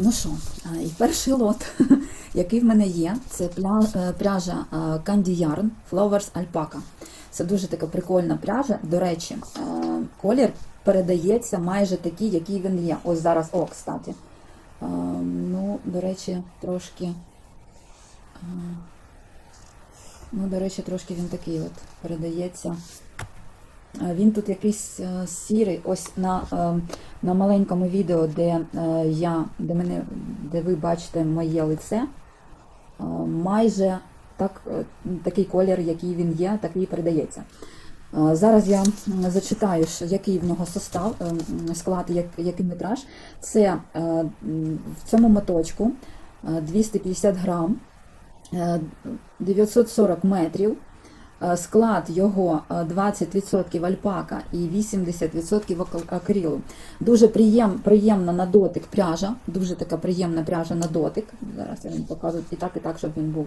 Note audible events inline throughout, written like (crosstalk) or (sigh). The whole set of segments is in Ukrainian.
Ну що, е, і перший лот, (laughs) який в мене є, це е, пряжа е, Candy Yarn Flowers Alpaca. Це дуже така прикольна пряжа. До речі, колір передається майже такий, який він є. Ось зараз, о, кстати. Ну, до речі, трошки. Ну, до речі, трошки він такий от передається. Він тут якийсь е, сірий. Ось на, е, на маленькому відео, де е, я, де мене, де ви бачите моє лице, майже так, такий колір, який він є, такий передається. Зараз я зачитаю, який в нього состав, склад, як, який метраж. Це в цьому моточку е, 250 грам, е, 940 метрів. Е, Склад його е, 20% альпака і 80% акрилу. Дуже приєм, приємна на дотик пряжа, дуже така приємна пряжа на дотик. Зараз я вам покажу і так, і так, щоб він був,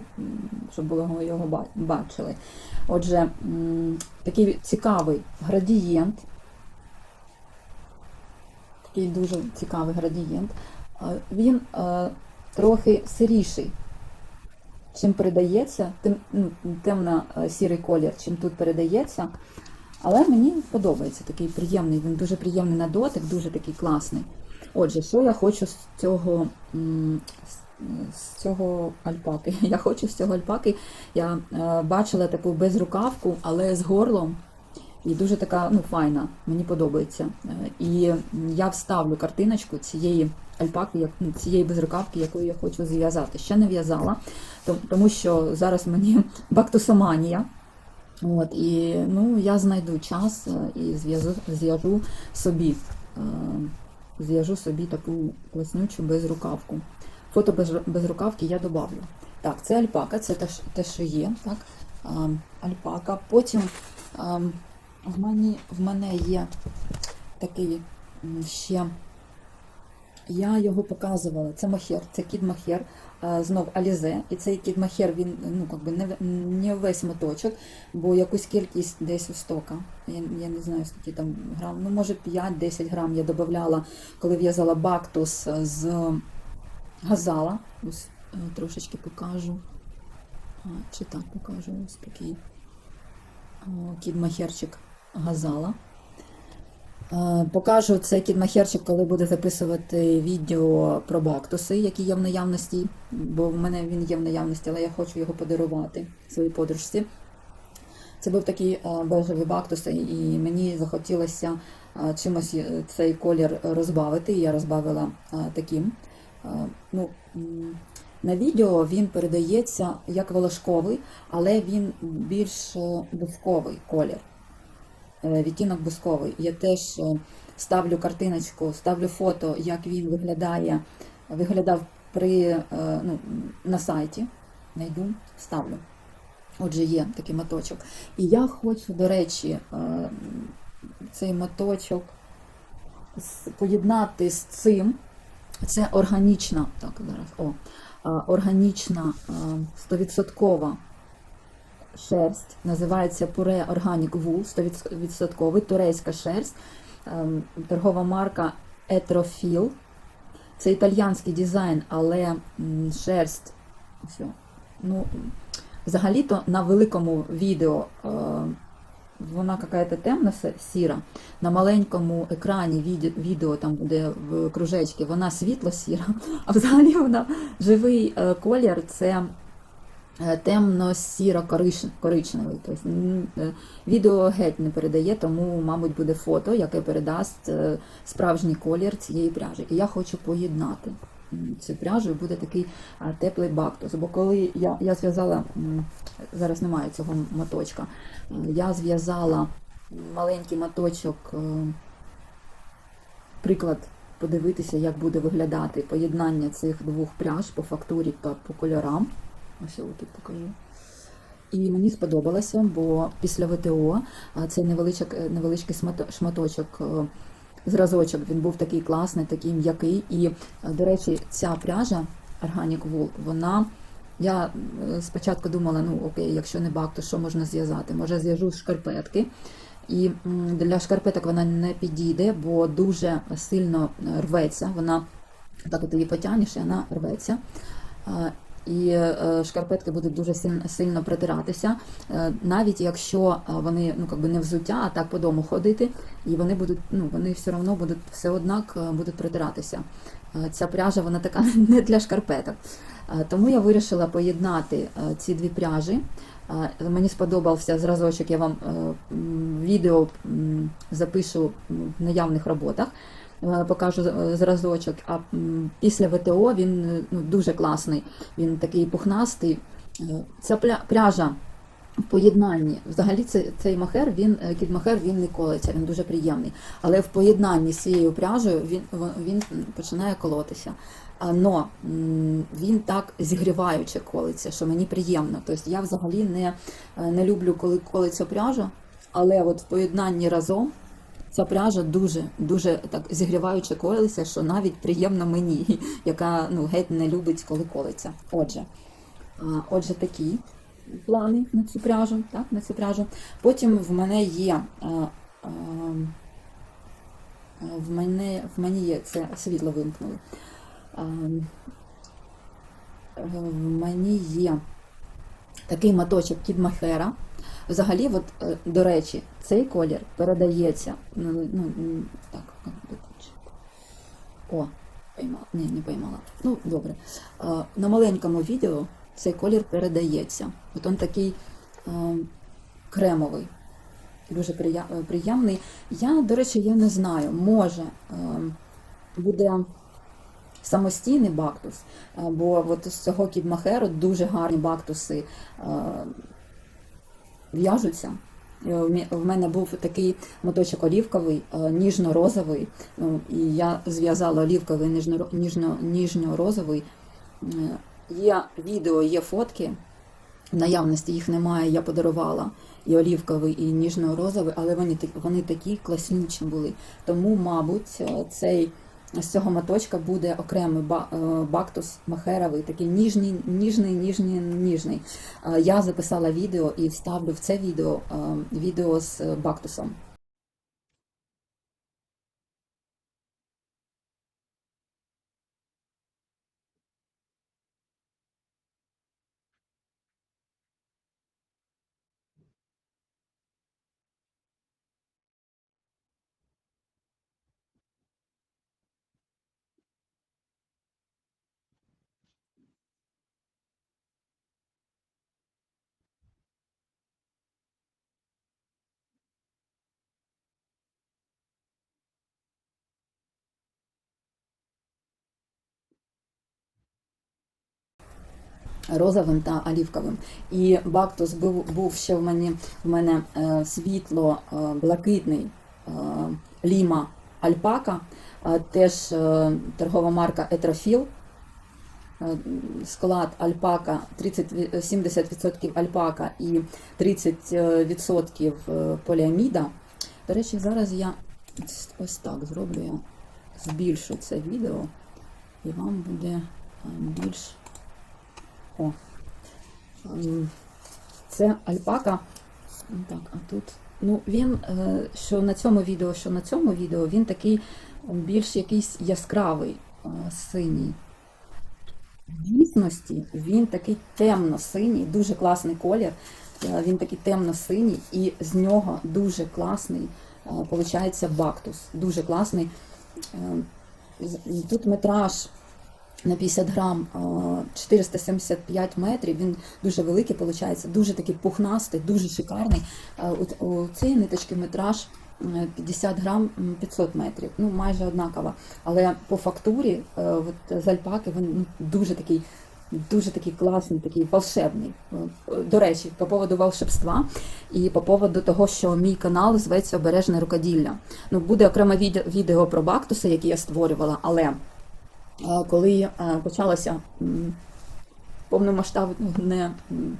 щоб було його бачили. Отже, такий цікавий градієнт. Такий дуже цікавий градієнт. Е, Він е, трохи сиріший чим передається, тим ну, темно-сірий колір, чим тут передається. Але мені подобається такий приємний, він дуже приємний на дотик, дуже такий класний. Отже, що я хочу з цього, з цього альпаки? (laughs) Я хочу з цього альпаки. Я е, бачила таку безрукавку, але з горлом. І дуже така ну, файна, мені подобається. Е, І я вставлю картиночку цієї альпаки, як- ну, цієї безрукавки, яку я хочу зв'язати. Ще не в'язала, тому що зараз мені (laughs) бактусоманія. От, і ну, я знайду час е, і зв'яжу собі, е, зв'яжу собі таку класнючу безрукавку. Фото без, безрукавки я добавлю. Так, це альпака, це те, що- є. Так? А, альпака. Потім а, в, мене, в мене є такий ще. Я його показувала. Це махер, це кіт махер, знов Алізе. І цей кіт махер він ну, как би не, не весь моточок, бо якусь кількість десь у стока. Я, я не знаю, скільки там грам. Ну, може 5-10 грам я додавала, коли в'язала бактус з газала. Ось е, трошечки покажу. Чи так покажу ось такий о, кіт-махерчик газала. Е, Покажу цей кіт-махерчик, коли буду записувати відео про бактуси, які є в наявності, бо в мене він є в наявності, але я хочу його подарувати своїй подружці. Це був такий е, бежевий бактус, і мені захотілося е, чимось цей колір розбавити. і Я розбавила таким. Ну, на відео він передається як волошковий, але він більш бусковий колір. Е, Відтінок бусковий. Я теж е, ставлю картиночку, ставлю фото, як він виглядає, виглядав при, е, ну, на сайті. Найду, ставлю. Отже, є такий моточок. І я хочу, до речі, цей моточок поєднати з цим. Це органічна, так, зараз, о, органічна 100% шерсть, називається Pure Organic Wool, 100% турецька шерсть, ем, торгова марка Etrofil. Це італіянський дизайн, але шерсть. Все. Ну, взагалі-то на великому відео е, вона какая-то темна сіра. На маленькому екрані відео, там де в кружечки, вона світло-сіра, (laughs) а взагалі вона живий е, колір це е, темно-сіро-коричневий. Тобто, е, відео геть не передає, тому, мабуть, буде фото, яке передасть е, справжній колір цієї пряжі. І я хочу поєднати цю пряжу, і буде такий теплий бактус. Бо коли я, я зв'язала, зараз немає цього моточка, я зв'язала маленький моточок, приклад. Подивитися, як буде виглядати поєднання цих двох пряж по фактурі та по кольорам. Ось я тут покажу. І мені сподобалося, бо після ВТО цей невеличок, невеличкий шматочок, е, зразочок, він був такий класний, такий м'який. І, е, до речі, ця пряжа Organic Wool, вона. Я е, спочатку думала, ну окей, якщо не бак, то що можна зв'язати? Може, зв'яжу шкарпетки. І для шкарпеток вона не підійде, бо дуже сильно е, рветься. Вона Так от її потягнеш, і вона рветься. І е, шкарпетки будуть дуже сильно, притиратися, Е, навіть якщо е, вони ну, якби не взуття, а так по дому ходити, і вони будуть, ну, вони все одно будуть все однак будуть притиратися. Ця пряжа вона така (laughs) не для шкарпеток. Тому я вирішила поєднати ці дві пряжі. Мені сподобався зразочок, я вам відео запишу в наявних роботах. Е, Покажу е, зразочок, а після ВТО він е, ну, дуже класний, він такий пухнастий. Ця пряжа в поєднанні, взагалі це, цей махер, він, е, він не колиться, він дуже приємний. Але в поєднанні з цією пряжею він, він починає колотися. Но він так зігріваюче колиться, що мені приємно. Тобто я взагалі не, не люблю, коли колиться пряжа, але от в поєднанні разом ця пряжа дуже дуже так зігріваюче колиться, що навіть приємно мені, (laughs) яка ну геть не любить, коли колиться. Отже, отже, такі плани на цю пряжу, так, на цю пряжу. Потім в мене є. в мене, в мене є це світло вимкнули. В мені є такий моточок кідмахера. Взагалі, от, е, до речі, цей колір передається. Ну, так? О, поймала. Ні, не поймала. Ну, добре. На маленькому відео цей колір передається. От він такий е, кремовий, дуже е, приємний. Я, до речі, я не знаю, може буде самостійний бактус, бо от з цього кідмахеру дуже гарні бактуси в'яжуться. Е, в мене був такий моточок олівковий, е, ніжно-розовий, ну, і я зв'язала олівковий ніжно- ніжно- ніжньо-розовий. Е, Є відео, є фотки. Наявності їх немає, я подарувала і олівковий, і ніжно-розовий, але вони, вони такі класнючі були. Тому, мабуть, е, цей з цього моточка буде окремий е, бактус махеровий, такий ніжний, ніжний, ніжний, ніжний. Е, Я записала відео і вставлю в це відео е, відео з бактусом. Розовим та олівковим. І бактус був, був ще в мене, в мене е, світло е, блакитний ліма альпака, е, теж е, торгова марка Етрофіл. Склад альпака 30, 70% альпака і 30% е, поліаміда. До речі, зараз я ось- так зроблю. Я збільшу це відео, і вам буде більш. О. Ем, Це альпака. Так, а тут. Ну, він, е, що на цьому відео, що на цьому відео, він такий ем, більш якийсь яскравий е, синій. В дійсності він такий темно-синій, дуже класний колір. Е, Він такий темно-синій, і з нього дуже класний виходить бактус. Дуже класний. Е, Тут метраж на 50 грам е, 475 метрів. Він дуже великий, виходить, дуже такий пухнастий, дуже шикарний. У, цієї ниточки метраж е, 50 грам 500 метрів, ну майже однаково. Але по фактурі е, от, з альпаки він ну, дуже такий. Дуже такий класний, такий волшебний. Е, До речі, по поводу волшебства і по поводу того, що мій канал зветься Обережне рукоділля. Ну, буде окреме відео, про бактуси, які я створювала, але коли почалося повномасштабне,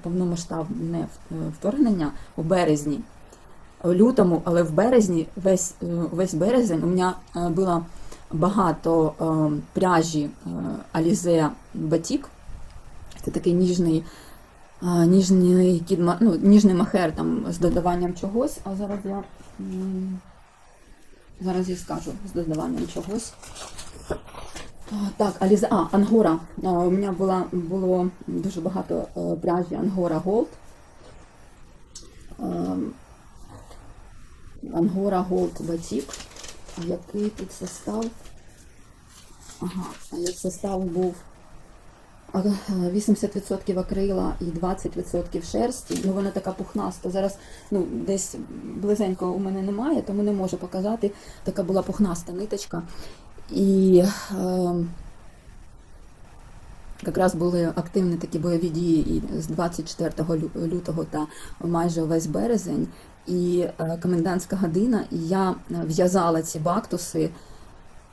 повномасштабне е, вторгнення у березні, у лютому, але в березні, весь, е, весь березень у мене е, було багато пряжі е, Alize Batik. Це такий ніжний, ніжний, кідма, ну, ніжний махер там, з додаванням чогось, а зараз я, зараз я скажу з додаванням чогось. Так, Аліза, а, Ангора. У мене була, було дуже багато е, пряжі Ангора Голд. Ем, Ангора Голд Батік. Який тут состав? Ага, состав був е, 80% акрила і 20% шерсті. Ну, вона така пухнаста. Зараз ну, десь близенько у мене немає, тому не можу показати. Така була пухнаста ниточка. І е, якраз були активні такі бойові дії і з 24 лютого та майже весь березень. І е, комендантська година, і я в'язала ці бактуси,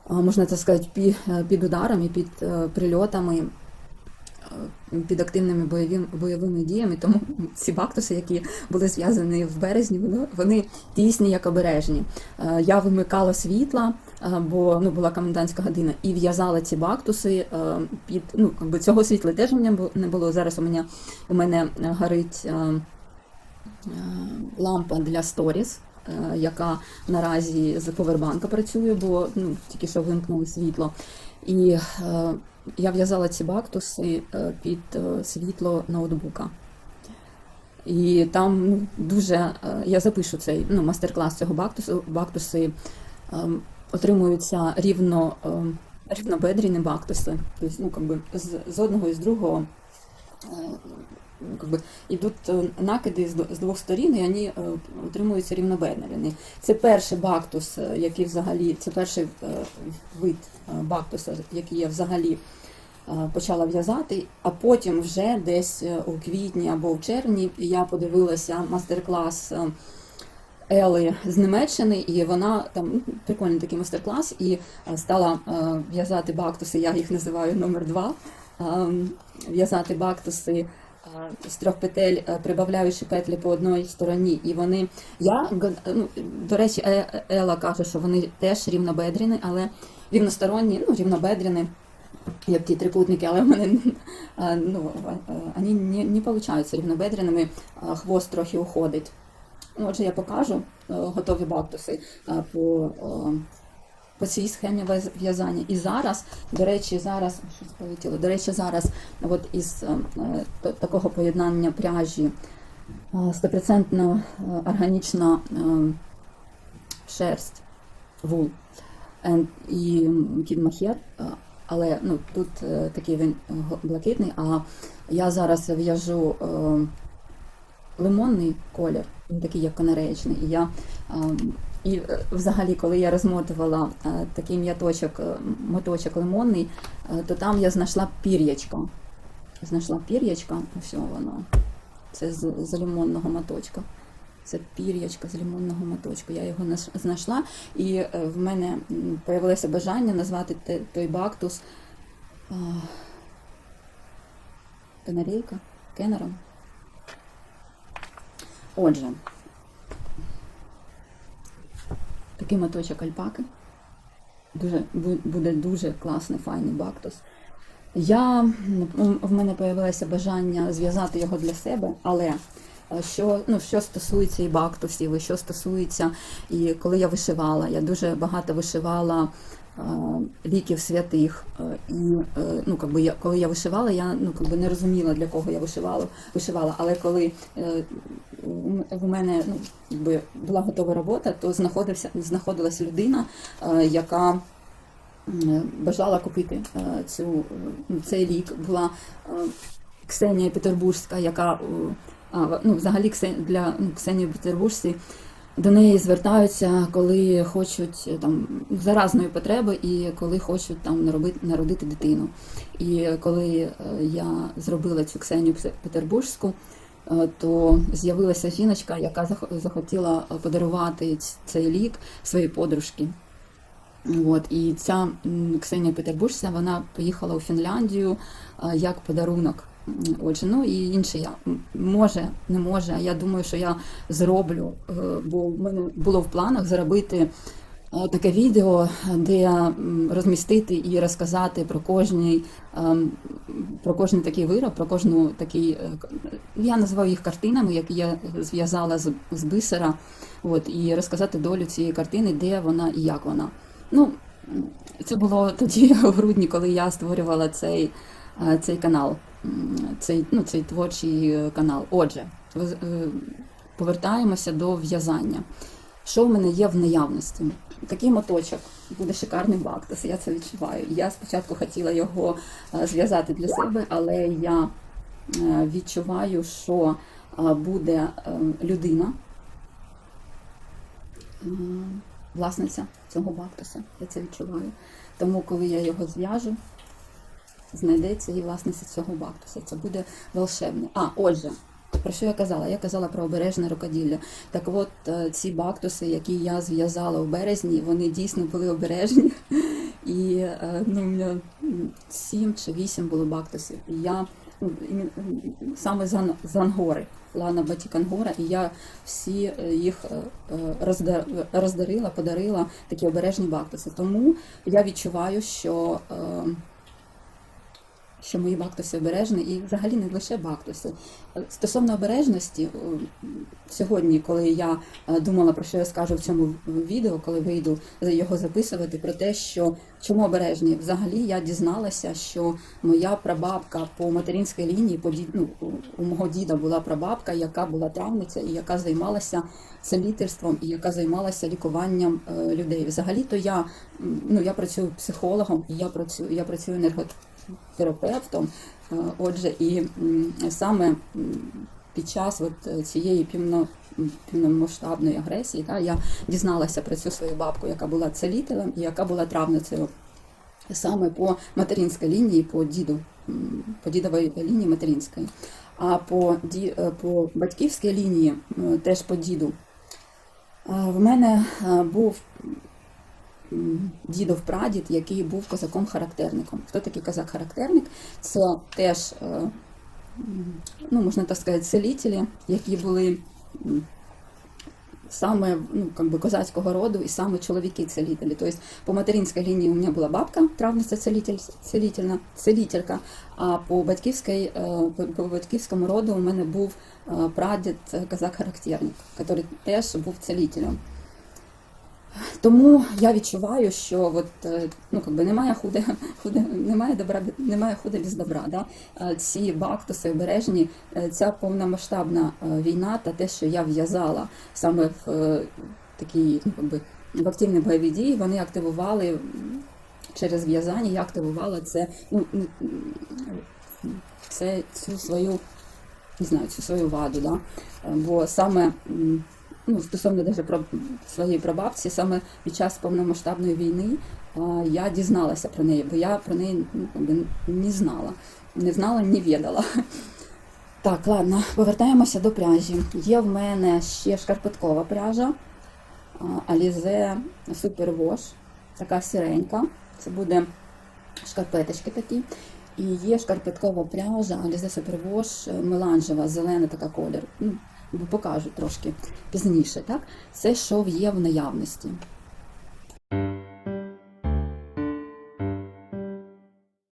е, можна так сказати, пі- е, під ударами, під е, прильотами, під активними бойовими, бойовими діями. Тому ці бактуси, які були зв'язані в березні, вони, тісні як обережні. Я вимикала світла, бо ну, була комендантська година, і в'язала ці бактуси е, під ну, якби цього світла теж у мене не було. Зараз у мене у мене е, горить е, е, лампа для сторіс. е, Яка наразі з повербанка працює, бо ну, тільки що вимкнули світло. І е, я в'язала ці бактуси е, під е, світло ноутбука. І там ну, дуже е, я запишу цей ну, мастер-клас цього бактусу. Бактуси ем, отримуються рівно ем, рівнобедрені бактуси. Тобто, ну, би, з, з одного і з другого е, как би, йдуть е, накиди з, з двох сторін, і вони е, отримуються рівнобедрені. Це перший бактус, е, який взагалі, це перший е, вид е, бактуса, який я взагалі е, почала в'язати, а потім вже десь е, у квітні або в червні я подивилася мастер-клас е, Ели з Німеччини, і вона там ну, прикольний такий мастер-клас, і е, стала е, в'язати бактуси, я їх називаю номер два. е, В'язати бактуси з трьох петель, прибавляючи петлі по одній стороні. І вони, я, ну, до речі, Ела каже, що вони теж рівнобедрені, але рівносторонні, ну, рівнобедрені, як ті трикутники, але в ну, вони не, не получаються рівнобедреними, е, хвост трохи уходить. Ну, Отже, я покажу е, готові бактуси е, по, е, по цій схемі в'язання. І зараз, до речі, зараз щось полетіло. До речі, зараз от із та- такого поєднання пряжі е, 100% е, органічна шерсть, вул і кідмахер. Але ну, тут такий він блакитний, а я зараз в'яжу лимонний колір, він такий як канареєчний. І я і е, взагалі, коли я розмотувала е, такий м'яточок, е, моточок лимонний, то там я знайшла пір'ячко. Знайшла пір'ячко, ось воно. Це з, з лимонного моточка. Це пір'ячко з лимонного моточка. Я його знайшла, і в мене м, появилося бажання назвати той бактус канарейка, кенером. Отже, такий моточок альпаки. Дуже, буде дуже класний, файний бактус. Я, в мене з'явилося бажання зв'язати його для себе, але е, що, ну, що стосується і бактусів, і що стосується, і коли я вишивала, я дуже багато вишивала ліків святих. І е, ну, как би я, коли я вишивала, я ну, как би не розуміла, для кого я вишивала, вишивала. Але коли е, у- мене ну, якби була готова робота, то знаходився, знаходилась людина, е, яка бажала купити цю, цей лік. Була Ксенія Петербурзька, яка ну, взагалі для ну, Ксенії Петербурзці до неї звертаються, коли хочуть е, там за разної потреби і коли хочуть там народити, народити дитину. І коли е, я зробила цю Ксенію Петербурзьку, е, то з'явилася жіночка, яка зах- захотіла подарувати цей лік своїй подружці. От, і ця Ксенія Петербуржця, вона поїхала у Фінляндію як подарунок. Отже, ну і інше я може, не може. а Я думаю, що я зроблю, е, бо в мене було в планах зробити е, таке відео, де розмістити і розказати про кожний, ем, про кожний такий вироб, про кожну такий. е, Я називаю їх картинами, які я зв'язала з, з бисера. От, і розказати долю цієї картини, де вона і як вона. Ну, Це було тоді (laughs) у грудні, коли я створювала цей, е, цей канал, цей, ну, цей творчий е, канал. Отже, е, повертаємося до в'язання. Що в мене є в наявності? Такий моточок буде шикарний бактус, я це відчуваю. Я спочатку хотіла його е, зв'язати для себе, але я відчуваю, що буде людина, власниця цього бактуса. Я це відчуваю. Тому, коли я його зв'яжу, знайдеться і власниця цього бактуса. Це буде волшебне. А, отже, про що я казала? Я казала про обережне рукоділля. Так от е, ці бактуси, які я зв'язала у березні, вони дійсно були обережні. І е, ну, у мене м, сім чи вісім було бактусів. І я ну, саме з Ангори, Лана Батік Ангора, і я всі е, їх роздарила, подарила такі обережні бактуси. Тому я відчуваю, що. Що мої бактуси обережні, і взагалі не лише бактуси. Стосовно обережності, сьогодні, коли я е, думала про що я скажу в цьому відео, коли вийду його записувати, про те, що чому обережні, взагалі я дізналася, що моя прабабка по материнській лінії, по ді- ну, у- мого діда була прабабка, яка була травниця і яка займалася целітерством, і яка займалася лікуванням е, людей. Взагалі-то я, ну, я працюю психологом, і я працюю, я працюю енерготерапевтом. Е, Отже, і саме під час от цієї півно, півномасштабної агресії та, я дізналася про цю свою бабку, яка була целителем і яка була травницею саме по материнській лінії, по діду, по дідовій лінії материнської. А по, ді, е, по батьківській лінії, теж по діду, е, в мене був дідов прадід, який був козаком-характерником. Хто такий козак-характерник? Це теж, е, ну, можна так сказати, целителі, які були саме ну, как би, козацького роду і саме чоловіки целителі. Тобто по материнській лінії у мене була бабка, травниця целитель, целительна, целителька, а по батьківській, е, по, батьківському роду у мене був е, прадід козак-характерник, який теж був целителем. Тому я відчуваю, що от, е, ну, как би немає худе, (laughs) худе, немає добра, немає худа без добра. Да? Е, Ці бактуси обережні, е, ця повномасштабна війна та те, що я в'язала саме в такій, ну, как би, в активні бойові дії, вони активували через в'язання, я активувала це, ну, це цю свою, не знаю, цю свою ваду. Да? Бо саме ну, стосовно даже про своєї прабабці, саме під час повномасштабної війни я дізналася про неї, бо я про неї ну, не знала. Не знала, не відала. Так, ладно, повертаємося до пряжі. Є в мене ще шкарпеткова пряжа Alize Super Wash, така сіренька. Це буде шкарпеточки такі. І є шкарпеткова пряжа Alize Super Wash меланжева, зелена така колір. Покажу трошки пізніше. Так? Це що є в наявності.